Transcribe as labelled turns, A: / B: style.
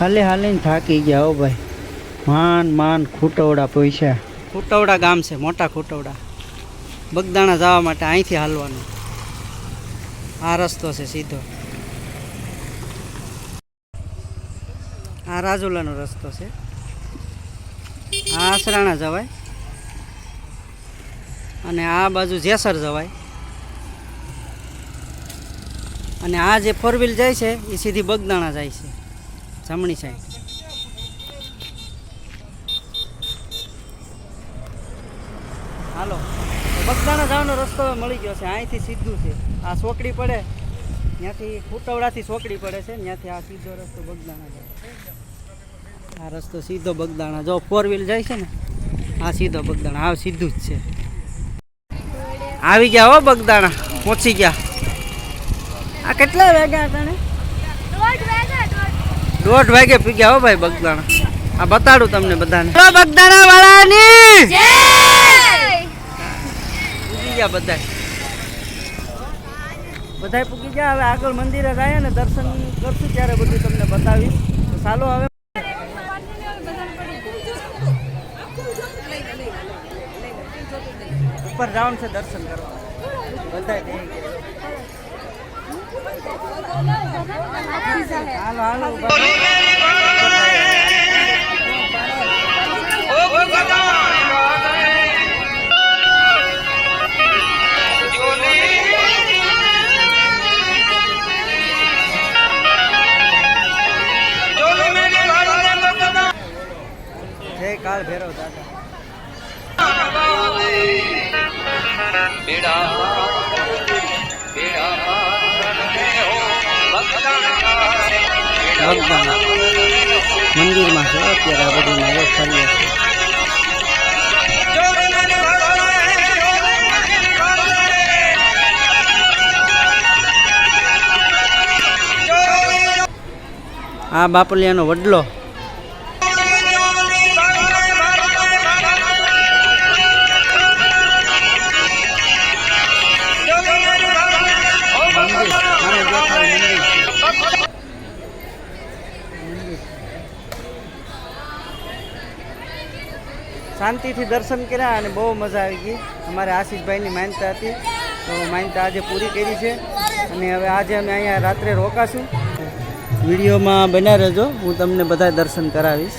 A: હાલે હાલીને થાકી ગયા હો ભાઈ. માન માન ખૂટવડા પૈસા. ખૂટવડા ગામ છે, મોટા ખૂટવડા. બગદાણા જવા માટે અહીંથી હાલવાનું. આ રસ્તો છે સીધો. આ રાજુલાનો રસ્તો છે. આ આસરાણા જવાય. અને આ બાજુ જેસર જવાય. અને આ જે ફોર વ્હીલ જાય છે, એ સીધી બગદાણા જાય છે. જમણી સાઈડ હાલો. બગદાણા જવાનો રસ્તો મળી ગયો છે. અહીંથી સીધું છે. આ સોકડી પડે. ત્યાંથી ફૂટવડાથી સોકડી પડે છે. ત્યાંથી આ સીધો રસ્તો બગદાણા જાય. આ રસ્તો સીધો બગદાણા. જો ફોર વ્હીલ જાય છે ને, આ સીધો બગદાણા. આ સીધું જ છે. આવી ગયા હો બગદાણા. પહોંચી ગયા. આ કેટલા વાગ્યા હતા ને? દોઢ વાગે પી ગયા હો ભાઈ બગદાણા. આ બતાડું તમને બધાને. બગદાણા વાળાની પૂગી ગયા બધા બધા પૂગી ગયા હવે આગળ મંદિરે જાય ને દર્શન કરશું ત્યારે બધું તમને બતાવીશ. તો ચાલો હવે. ઉપર જવાનું છે દર્શન કરવા. બધા. જય કાળ ભૈરવ દાદા બગદાણા મંદિરમાં છે અત્યારે આ બધું હવે ફરી છીએ આ બાપલિયાનો વડલો શાંતિથી દર્શન કર્યા અને બહુ મજા આવી ગઈ. અમારે આશીષભાઈની માન્યતા હતી. તો માન્યતા આજે પૂરી કરી છે. અને હવે આજે અમે અહીંયા રાત્રે રોકાશું. વિડીયોમાં બન્યા રહેજો. હું તમને બધા દર્શન કરાવીશ.